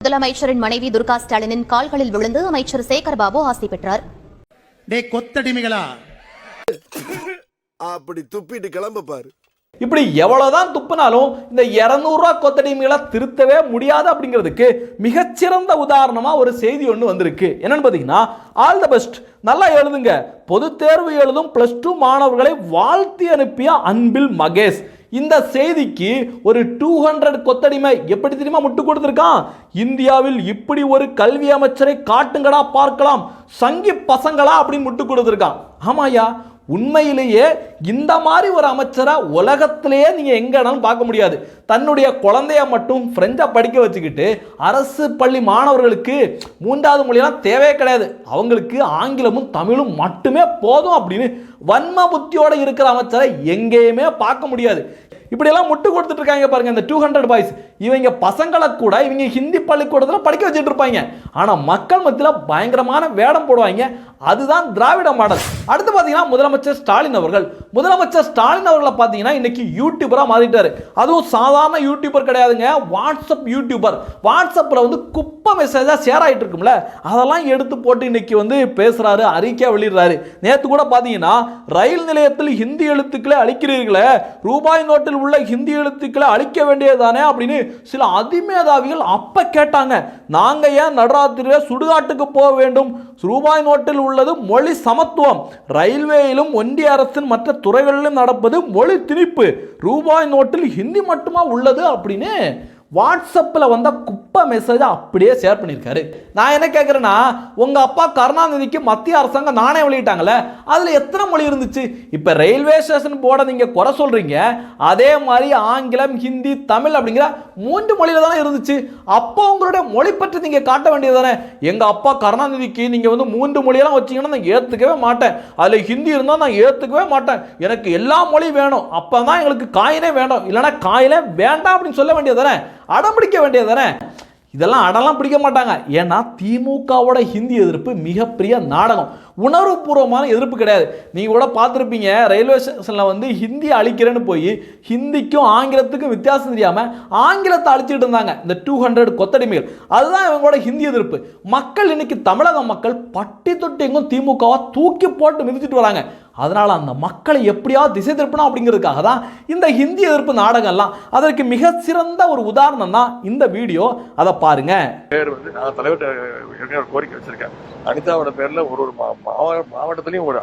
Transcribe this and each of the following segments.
முதலமைச்சரின் மனைவி துர்கா ஸ்டாலினின் கால்களில் விழுந்து அமைச்சர் சேகர்பாபு ஆசி பெற்றார். டே கொத்தடிமைகளா? அப்படி துப்பிட்டு கிளம்ப பாரு. இப்படி எவ்வளவுதான் துப்புனாலும் இந்த இரநூறுவா கொத்தடிமைகளை திருத்தவே முடியாது அப்படிங்கிறதுக்கு மிகச்சிறந்த உதாரணமா ஒரு செய்தி ஒன்று வந்திருக்கு. என்னன்னு பார்த்தீங்கன்னா ஆல் த பெஸ்ட். நல்லா எழுதுங்க. பொது தேர்வு எழுதும் பிளஸ் டூ மாணவர்களை வாழ்த்தி அனுப்பிய அன்பில் மகேஷ். இந்த செய்திக்கு ஒரு டூ ஹண்ட்ரட் கொத்தடிமை எப்படி தெரியுமா முட்டு கொடுத்துருக்கான் இந்தியாவில் இப்படி ஒரு கல்வி அமைச்சரை காட்டுங்கடா பார்க்கலாம். சங்கி பசங்களா அப்படின்னு முட்டு கொடுத்துருக்கான் ஆமாயா உண்மையிலேயே இந்த மாதிரி ஒரு அமைச்சரை உலகத்திலேயே நீங்கள் எங்கேனாலும் பார்க்க முடியாது. தன்னுடைய குழந்தைய மட்டும் ஃப்ரெஞ்சை படிக்க வச்சுக்கிட்டு அரசு பள்ளி மாணவர்களுக்கு மூன்றாவது மொழியெல்லாம் தேவையே கிடையாது. அவங்களுக்கு ஆங்கிலமும் தமிழும் மட்டுமே போதும் அப்படின்னு வன்ம புத்தியோட இருக்கிற அமைச்சரை எங்கேயுமே பார்க்க முடியாது. இப்படியெல்லாம் முட்டு கொடுத்துட்டு இருக்காங்க பாருங்க இந்த டூ ஹண்ட்ரட் பாய்ஸ் இவங்க பசங்களை கூட இவங்க ஹிந்தி பள்ளிக்கூடத்தில் படிக்க வச்சுட்டு இருப்பாங்க. ஆனால் மக்கள் மத்தியில் பயங்கரமான வேடம் போடுவாங்க. அதுதான் திராவிட மாடல். அடுத்து பார்த்தீங்கன்னா முதலமைச்சர் ஸ்டாலின் அவர்கள். முதலமைச்சர் ஸ்டாலின் அவர்களை பார்த்தீங்கன்னா இன்னைக்கு யூடியூபராக மாறிட்டாரு. அதுவும் சாதாரண யூடியூபர் கிடையாதுங்க. வாட்ஸ்அப் யூடியூபர் வாட்ஸ்அப்பில் வந்து குப்பை மெசேஜாக ஷேர் ஆகிட்டு இருக்கும்ல. அதெல்லாம் எடுத்து போட்டு இன்னைக்கு வந்து பேசுறாரு அறிக்கையாக வெளியிடுறாரு. நேற்று கூட பார்த்தீங்கன்னா ரயில் நிலையத்தில் ஹிந்தி எழுத்துக்களை அழிக்கிறீர்களே ரூபாய் நோட்டில் உள்ள ஹிந்தி எழுத்துக்களை அழிக்க வேண்டியதுதானே அப்படின்னு சில அதிமேதாவிகள் அப்ப கேட்டாங்க. நாங்க ஏன் நடுராத்திரியில சுடுகாட்டுக்கு போக வேண்டும்? ரூபாய் நோட்டில் உள்ளது மொழி சமத்துவம். ரயில்வேயிலும் ஒன்றிய அரசின் மற்ற துறைகளிலும் நடப்பது மொழி திணிப்பு. ரூபாய் நோட்டில் ஹிந்தி மட்டுமா உள்ளது அப்படின்னு வாட்ஸ்அப்பில் வந்த குப்பை மெசேஜை அப்படியே ஷேர் பண்ணியிருக்காரு. நான் என்ன கேட்குறேன்னா உங்கள் அப்பா கருணாநிதிக்கு மத்திய அரசாங்கம் நானே வெளியிட்டாங்களே அதில் எத்தனை மொழி இருந்துச்சு? இப்போ ரயில்வே ஸ்டேஷன் போர்டை நீங்கள் குறை சொல்கிறீங்க அதே மாதிரி ஆங்கிலம் ஹிந்தி தமிழ் அப்படிங்கிற மூன்று மொழியில் தானே இருந்துச்சு. அப்போ உங்களுடைய மொழி பற்றி நீங்கள் காட்ட வேண்டியது தானே? எங்கள் அப்பா கருணாநிதிக்கு நீங்கள் வந்து மூன்று மொழியெல்லாம் வச்சிங்கன்னா நான் ஏற்றுக்கவே மாட்டேன். அதில் ஹிந்தி இருந்தால் நான் ஏற்றுக்கவே மாட்டேன். எனக்கு எல்லா மொழியும் வேணும். அப்போ தான் எங்களுக்கு காயினே வேணும் இல்லைன்னா காயிலே வேண்டாம் அப்படின்னு சொல்ல வேண்டியது தானே? அடம் பிடிக்க வேண்டியது தானே? இதெல்லாம் அடலாம் பிடிக்க மாட்டாங்க. ஏன்னா திமுகவோட ஹிந்தி எதிர்ப்பு மிகப்பெரிய நாடகம். உணர்வுபூர்வமான எதிர்ப்பு கிடையாது. நீங்கள் கூட பார்த்துருப்பீங்க ரயில்வே ஸ்டேஷனில் வந்து ஹிந்தி அழிக்கிறேன்னு போய் ஹிந்திக்கும் ஆங்கிலத்துக்கும் வித்தியாசம் தெரியாமல் ஆங்கிலத்தை அழிச்சிட்டு இருந்தாங்க. இந்த டூ ஹண்ட்ரட் கொத்தடிமைகள். அதுதான் இவங்களோட ஹிந்தி எதிர்ப்பு. மக்கள் இன்னைக்கு தமிழக மக்கள் பட்டி தொட்டி எங்கும் திமுகவை தூக்கி போட்டு மிதிச்சிட்டு வராங்க. அதனால் அந்த மக்களை எப்படியாவது திசை திருப்பணும் அப்படிங்கிறதுக்காக தான் இந்த ஹிந்தி எதிர்ப்பு நாடகம்லாம் அதற்கு மிக சிறந்த ஒரு உதாரணம் தான் இந்த வீடியோ. அதை பாருங்க. பேர் வந்து கோரிக்கை வச்சிருக்கேன். அனிதாவோட பேர்ல ஒரு ஒரு மாவட்டத்திலயும் ஒரு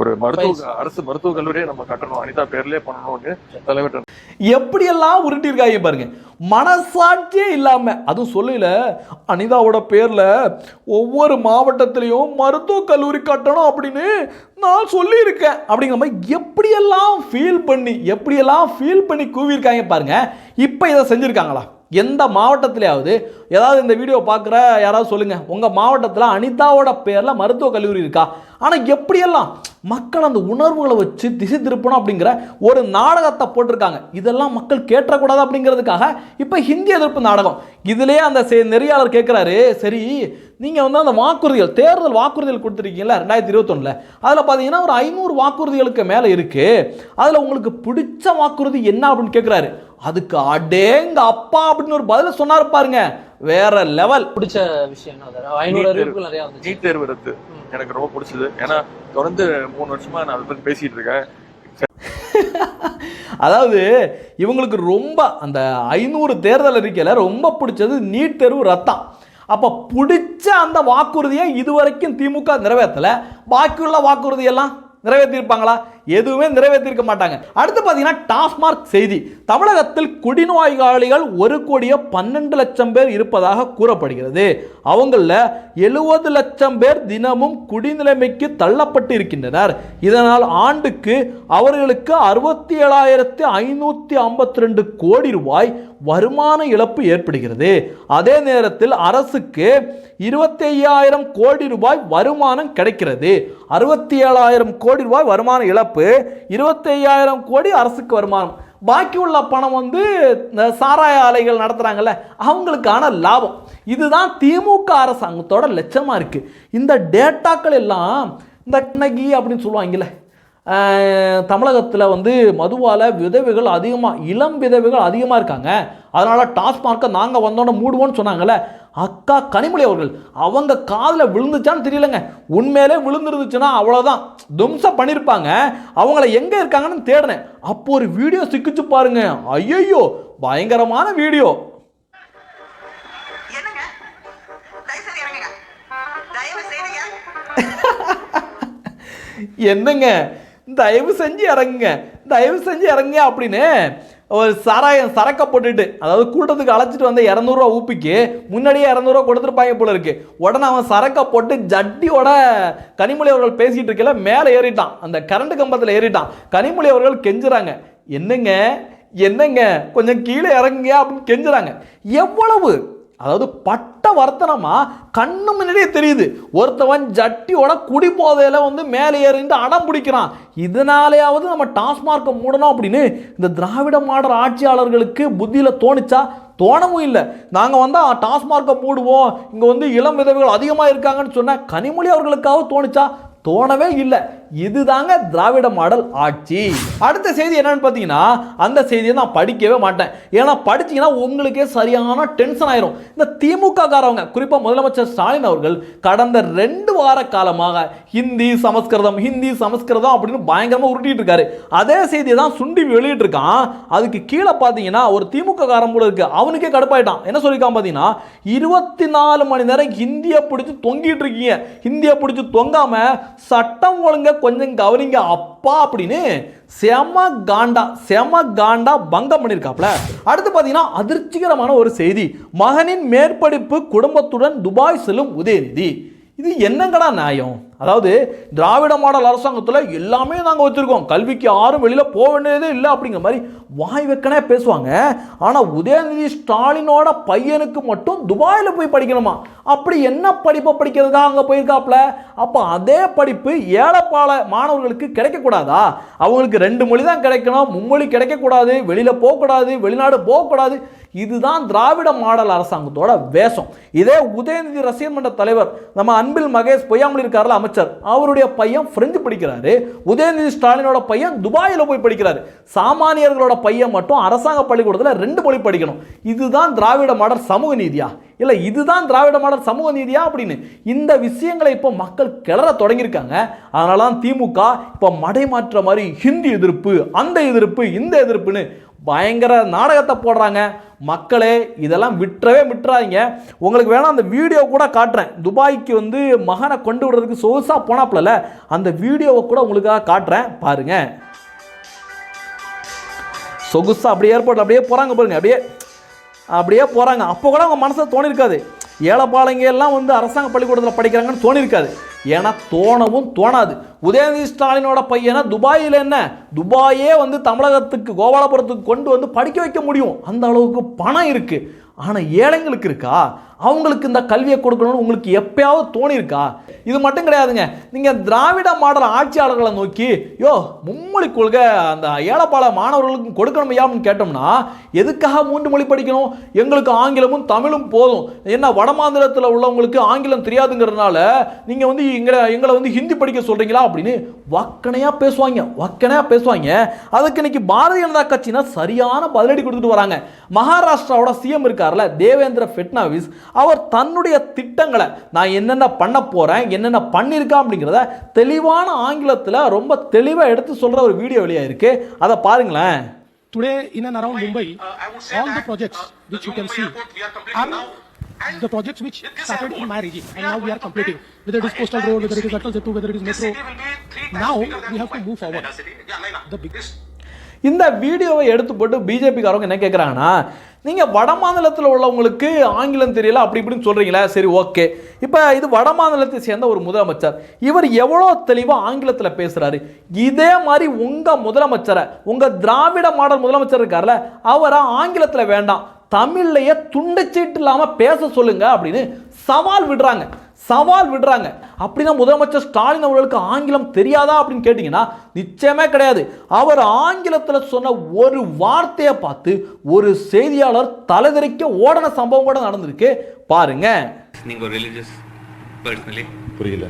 ஒரு மருத்துவ அரசு மருத்துவக் கல்லூரியை நம்ம கட்டணும். அனிதா பேர்லயே பண்ணணும்னு தலைவர்கிட்ட எப்படியெல்லாம் உருட்டியிருக்காங்க பாருங்க. மனசாட்சியே இல்லாம அதுவும் சொல்லல அனிதாவோட பேர்ல ஒவ்வொரு மாவட்டத்திலையும் மருத்துவக் கல்லூரி கட்டணும் அப்படின்னு நான் சொல்லியிருக்கேன். அப்படிங்கிற மாதிரி எப்படியெல்லாம் ஃபீல் பண்ணி எப்படியெல்லாம் ஃபீல் பண்ணி கூவியிருக்காங்க பாருங்க. இப்போ இதை செஞ்சுருக்காங்களா? எந்த மாவட்டத்திலேயாவது ஏதாவது இந்த வீடியோ பார்க்குற யாராவது சொல்லுங்கள் உங்கள் மாவட்டத்தில் அனிதாவோட பேரில் மருத்துவக் கல்லூரி இருக்கா? ஆனால் எப்படியெல்லாம் மக்கள் அந்த உணர்வுகளை வச்சு திசை திருப்பணும் அப்படிங்கிற ஒரு நாடகத்தை போட்டிருக்காங்க. இதெல்லாம் மக்கள் கேட்டக்கூடாது அப்படிங்கிறதுக்காக இப்போ ஹிந்தி எதிர்ப்பு நாடகம். இதுலேயே அந்த செ- நெறியாளர் கேட்குறாரு சரி நீங்கள் வந்து அந்த வாக்குறுதிகள் தேர்தல் வாக்குறுதிகள் கொடுத்துருக்கீங்களா ரெண்டாயிரத்தி இருபத்தொன்னில். அதில் பார்த்தீங்கன்னா ஒரு ஐநூறு வாக்குறுதிகளுக்கு மேலே இருக்குது அதில் உங்களுக்கு பிடிச்ச வாக்குறுதி என்ன? அப்படின்னு கேட்குறாரு அதுக்கு அடேங்க அப்பா அப்படின்னு ஒரு பதில் சொன்னார் பாருங்க. வேற லெவல் பிடிச்ச விஷயம் நீட் தேர்வு. ரத்து எனக்கு ரொம்ப பிடிச்சது. ஏன்னா தொடர்ந்து மூணு வருஷமா நான் அதை பத்தி பேசிட்டு இருக்கேன். அதாவது இவங்களுக்கு ரொம்ப அந்த ஐநூறு தேர்தல் அறிக்கையில் ரொம்ப பிடிச்சது நீட் தேர்வு ரத்தம். அப்போ பிடிச்ச அந்த வாக்குறுதியை இதுவரைக்கும் திமுக நிறைவேற்றலை பாக்கியுள்ள வாக்குறுதியெல்லாம் நிறைவேற்றியிருப்பாங்களா எதுவுமே நிறைவேற்றிருக்க மாட்டாங்க. அடுத்து பார்த்தீங்கன்னா டாஸ்மார்க் செய்தி. தமிழகத்தில் குடிநோயாளிகள் ஒரு கோடியே பன்னெண்டு லட்சம் பேர் இருப்பதாக கூறப்படுகிறது. அவங்களில் எழுபது லட்சம் பேர் தினமும் குடிநிலைமைக்கு தள்ளப்பட்டு இருக்கின்றனர் இதனால் ஆண்டுக்கு அவர்களுக்கு அறுபத்தி ஏழாயிரத்தி ஐநூற்றி ஐம்பத்தி ரெண்டு கோடி ரூபாய் வருமான இழப்பு ஏற்படுகிறது. அதே நேரத்தில் அரசுக்கு இருபத்தி ஐயாயிரம் கோடி ரூபாய் வருமானம் கிடைக்கிறது. அறுபத்தி ஏழாயிரம் கோடி ரூபாய் வருமான இழப்பு இருபத்தி ஐயாயிரம் கோடி அரசுக்கு வருமானம். பாக்கி உள்ள பணம் வந்து சாராய ஆலைகள் நடத்துகிறாங்கல்ல அவங்களுக்கான லாபம். இதுதான் திமுக அரசாங்கத்தோட லட்சமாக இருக்குது இந்த டேட்டாக்கள் எல்லாம் இந்த கண்ணகி அப்படின்னு சொல்லுவாங்கல்ல தமிழகத்தில் வந்து மதுவால் விதவைகள் அதிகமாக இளம் விதவைகள் அதிகமாக இருக்காங்க. அதனால் டாஸ்மார்க்கை நாங்கள் வந்தோன்னே மூடுவோன்னு சொன்னாங்கல்ல அக்கா கனிமொழி அவர்கள் அவங்க காதில் விழுந்துச்சான்னு தெரியலங்க. உண்மையிலே விழுந்துருந்துச்சுன்னா அவ்வளோதான் தும்சம் பண்ணியிருப்பாங்க அவங்கள எங்கே இருக்காங்கன்னு தேடினேன். அப்போ ஒரு வீடியோ சிக்கிச்சு பாருங்க. ஐயையோ பயங்கரமான வீடியோ. என்னங்க? தயவு செஞ்சு இறங்குங்க. தயவு செஞ்சு இறங்குங்க அப்படின்னு ஒரு சாராயம் சரக்க போட்டுட்டு அதாவது கூட்டத்துக்கு அழைச்சிட்டு வந்த இரநூறுவா ஊப்பிக்கு முன்னாடியே இரநூறுவா கொடுத்துருப்பாங்க போல இருக்கு. உடனே அவன் சரக்க போட்டு ஜட்டியோட கனிமொழி அவர்கள் பேசிட்டு இருக்கல மேலே ஏறிட்டான். அந்த கரண்ட் கம்பத்தில் ஏறிட்டான். கனிமொழி அவர்கள் கெஞ்சுறாங்க. என்னங்க? என்னங்க? கொஞ்சம் கீழே இறங்குங்க அப்படின்னு கெஞ்சுறாங்க. எவ்வளவு அதாவது பட்ட வர்த்தனமா கண்ணு முன்னாடியே தெரியுது. ஒருத்தவன் ஜட்டியோட குடி போதையில் வந்து மேலே ஏறிந்து அடம் பிடிக்கிறான். இதனாலேயாவது நம்ம டாஸ்மார்க்கை மூடணும் அப்படின்னு இந்த திராவிட மாடல் ஆட்சியாளர்களுக்கு புத்தியில் தோணுச்சா? தோணவும் இல்லை. நாங்கள் வந்தால் டாஸ்மார்க்கை மூடுவோம். இங்கே வந்து இளம் விதவைகள் அதிகமாக இருக்காங்கன்னு சொன்ன கனிமொழி அவர்களுக்காக தோணுச்சா? தோணவே இல்லை. இதுதாங்க திராவிட மாடல் ஆட்சி. அடுத்த செய்தி என்னன்னு பார்த்தீங்கன்னா அந்த செய்தியை நான் படிக்கவே மாட்டேன். ஏன்னா படிச்சீங்கன்னா உங்களுக்கே சரியான டென்ஷன் ஆயிரும். இந்த திமுக காரவங்க குறிப்பாக முதலமைச்சர் ஸ்டாலின் அவர்கள் கடந்த ரெண்டு வார காலமாக ஹிந்தி சமஸ்கிருதம் ஹிந்தி சமஸ்கிருதம் அப்படின்னு பயங்கரமாக உருட்டிட்டு இருக்காரு. அதே செய்தியை தான் சுண்டி வெளியிட்டு இருக்கான். அதுக்கு கீழே பார்த்தீங்கன்னா ஒரு திமுக காரம் கூட இருக்கு. அவனுக்கே கடுப்பாயிட்டான். என்ன சொல்லியிருக்கான் பார்த்தீங்கன்னா இருபத்தி நாலு மணி நேரம் ஹிந்தியை பிடிச்சி தொங்கிட்டு இருக்கீங்க. ஹிந்தியை பிடிச்சி தொங்காமல் சட்டம் ஒழுங்க கொஞ்சம் கவனிங்க அப்பா அப்படின்னு செம காண்டா செம காண்டா பங்கம் பண்ணியிருக்காப்ல அடுத்து பார்த்தீங்கன்னா அதிர்ச்சிகரமான ஒரு செய்தி. மகனின் மேற்படிப்பு குடும்பத்துடன் துபாய் செல்லும் உதயநிதி. இது என்னங்கடா நியாயம்? அதாவது திராவிட மாடல் அரசாங்கத்தில் எல்லாமே நாங்கள் வச்சுருக்கோம். கல்விக்கு யாரும் வெளியில் போக வேண்டியதே இல்லை அப்படிங்கிற மாதிரி வாய் வைக்கனே பேசுவாங்க. ஆனால் உதயநிதி ஸ்டாலினோட பையனுக்கு மட்டும் துபாயில் போய் படிக்கணுமா? அப்படி என்ன படிப்பை படிக்கிறதா அங்கே போயிருக்காப்ல அப்போ அதே படிப்பு ஏழைப்பாள மாணவர்களுக்கு கிடைக்கக்கூடாதா? அவங்களுக்கு ரெண்டு மொழி தான் கிடைக்கணும். மும்மொழி கிடைக்கக்கூடாது வெளியில் போகக்கூடாது வெளிநாடு போகக்கூடாது. இதுதான் திராவிட மாடல் அரசாங்கத்தோட வேஷம். இதே உதயநிதி ரசிகர் மன்ற தலைவர் நம்ம அன்பில் மகேஷ் பொய்யாமொழி இருக்கார்ல அமைச்சர் அவருடைய பையன் பிரெஞ்சு படிக்கிறாரு. உதயநிதி ஸ்டாலினோட பையன் துபாயில் போய் படிக்கிறாரு. சாமானியர்களோட பையன் மட்டும் அரசாங்க பள்ளிக்கூடத்தில் ரெண்டு மொழி படிக்கணும். இதுதான் திராவிட மாடல் சமூக நீதியா? இல்லை இதுதான் திராவிட மாடல் சமூக நீதியா அப்படின்னு? இந்த விஷயங்களை இப்போ மக்கள் கிளற தொடங்கியிருக்காங்க. அதனால தான் திமுக இப்போ மடைமாற்ற மாதிரி ஹிந்தி எதிர்ப்பு அந்த எதிர்ப்பு இந்த எதிர்ப்புன்னு பயங்கர நாடகத்தை போடுறாங்க. மக்களே இதெல்லாம் விட்டுறவே விட்டுறாதீங்க. உங்களுக்கு வேணால் அந்த வீடியோ கூட காட்டுறேன். துபாய்க்கு வந்து மகனை கொண்டு விடுறதுக்கு சொகுசாக போனாப்புல அந்த வீடியோவை கூட உங்களுக்காக காட்டுறேன். பாருங்க. சொகுசாக அப்படியே ஏற்பாடு அப்படியே போகிறாங்க பாருங்க. அப்படியே அப்படியே போகிறாங்க அப்போ கூட அவங்க மனசில் தோணிருக்காது. ஏழைப்பாளைங்க எல்லாம் வந்து அரசாங்க பள்ளிக்கூடத்தில் படிக்கிறாங்கன்னு தோணிருக்காது. ஏன்னா தோணவும் தோணாது. உதயநிதி ஸ்டாலினோட பையனை துபாயில் என்ன? துபாயே வந்து தமிழகத்துக்கு கோபாலபுரத்துக்கு கொண்டு வந்து படிக்க வைக்க முடியும். அந்த அளவுக்கு பணம் இருக்குது ஆனால் ஏழைங்களுக்கு இருக்கா? அவங்களுக்கு இந்த கல்வியை கொடுக்கணும்னு உங்களுக்கு எப்பயாவது தோணியிருக்கா? இது மட்டும் கிடையாதுங்க. நீங்கள் திராவிட மாடல் ஆட்சியாளர்களை நோக்கி யோ மும்மொழி கொள்கை அந்த ஏழைப்பாள மாணவர்களுக்கும் கொடுக்கணும் ஐயான்னு கேட்டோம்னா எதுக்காக மூன்று மொழி படிக்கணும்? எங்களுக்கு ஆங்கிலமும் தமிழும் போதும். என்ன வடமாநிலத்தில் உள்ளவங்களுக்கு ஆங்கிலம் தெரியாதுங்கிறதுனால நீங்கள் வந்து எங்களை எங்களை வந்து ஹிந்தி படிக்க சொல்கிறீங்களா அப்படின்னு வக்கனையாக பேசுவாங்க. வக்கனையாக பேசுவாங்க. அதுக்கு இன்னைக்கு பாரதிய ஜனதா கட்சினா சரியான பதிலடி கொடுத்துட்டு வராங்க. மகாராஷ்டிராவோட சிஎம் இருக்கார்ல தேவேந்திர ஃபட்னாவிஸ் அவர் தன்னுடைய திட்டங்களை நான் என்னென்ன பண்ண போகிறேன் என்னென்ன பண்ணியிருக்கேன் அப்படிங்கிறத தெளிவான ஆங்கிலத்தில் ரொம்ப தெளிவாக எடுத்து சொல்கிற ஒரு வீடியோ வெளியாக இருக்கு அதை பாருங்களேன் Today, in and around Mumbai, all the projects which you can see are the projects which started in my regime and now we are completing. Whether it is Coastal Road, whether it is Atal Setu, whether it is Metro. Now we have to move forward. The biggest இந்த வீடியோவை எடுத்து போட்டு பிஜேபிக்காரவங்க என்ன கேட்குறாங்கன்னா நீங்கள் வட மாநிலத்தில் உள்ளவங்களுக்கு ஆங்கிலம் தெரியல அப்படி இப்படின்னு சொல்கிறீங்களா சரி ஓகே. இப்போ இது வட மாநிலத்தை சேர்ந்த ஒரு முதலமைச்சர். இவர் எவ்வளோ தெளிவாக ஆங்கிலத்தில் பேசுகிறாரு இதே மாதிரி உங்கள் முதலமைச்சரை உங்கள் திராவிட மாடல் முதலமைச்சர் இருக்கார்ல அவரை ஆங்கிலத்தில் வேண்டாம். தமிழ்லையே துண்டச்சீட்டு இல்லாமல் பேச சொல்லுங்க அப்படின்னு சவால் விடுறாங்க. சவால் விடுறாங்க. அப்படின்னா முதலமைச்சர் ஸ்டாலின் அவர்களுக்கு ஆங்கிலம் தெரியாதா அப்படின்னு கேட்டிங்கன்னா நிச்சயமே கிடையாது. அவர் ஆங்கிலத்தில் சொன்ன ஒரு வார்த்தையை பார்த்து ஒரு செய்தியாளர் தலைதறிக்க ஓடன சம்பவம் கூட நடந்திருக்கு. பாருங்க. நீங்கள் ஒரு ரிலீஜியஸ் பர்சனலி புரியல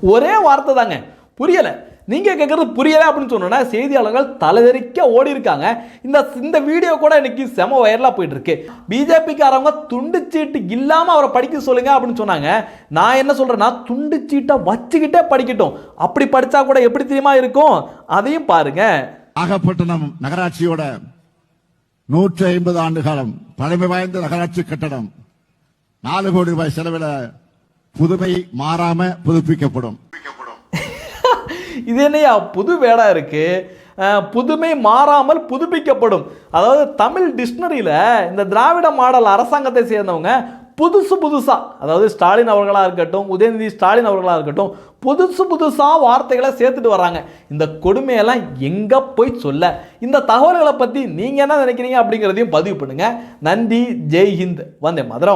ஒரே வார்த்தை தாங்க. புரியல. நீங்கள் கேட்குறது புரியலை அப்படின்னு சொன்னோன்னா செய்தியாளர்கள் தலைதெறிக்க ஓடி இருக்காங்க இந்த இந்த வீடியோ கூட இன்னைக்கு செம வைரலா போயிட்டு இருக்கு பிஜேபிக்காரவங்க துண்டு சீட்டு அவரை படிக்க சொல்லுங்க அப்படின்னு சொன்னாங்க. நான் என்ன சொல்கிறேன்னா துண்டு சீட்டை வச்சுக்கிட்டே படிக்கட்டும். அப்படி படித்தா கூட எப்படி தெரியுமா இருக்கும்? அதையும் பாருங்க. நாகப்பட்டினம் நகராட்சியோட நூற்றி ஐம்பது ஆண்டு காலம் பழமை வாய்ந்த நகராட்சி கட்டடம். நாலு கோடி ரூபாய் செலவில் புதுமை மாறாம புதுப்பிக்கப்படும். இது என்னையா புது வேடாக இருக்குது புதுமை மாறாமல் புதுப்பிக்கப்படும். அதாவது தமிழ் டிக்ஷனரியில் இந்த திராவிட மாடல் அரசாங்கத்தை சேர்ந்தவங்க புதுசு புதுசா அதாவது ஸ்டாலின் அவர்களாக இருக்கட்டும் உதயநிதி ஸ்டாலின் அவர்களாக இருக்கட்டும் புதுசு புதுசா வார்த்தைகளை சேர்த்துட்டு வர்றாங்க. இந்த கொடுமையெல்லாம் எங்க போய் சொல்ல? இந்த தகவல்களை பத்தி நீங்க என்ன நினைக்கிறீங்க அப்படிங்கிறதையும் பதிவு பண்ணுங்க. நன்றி ஜெய் ஹிந்த் வந்தே மதுரம்.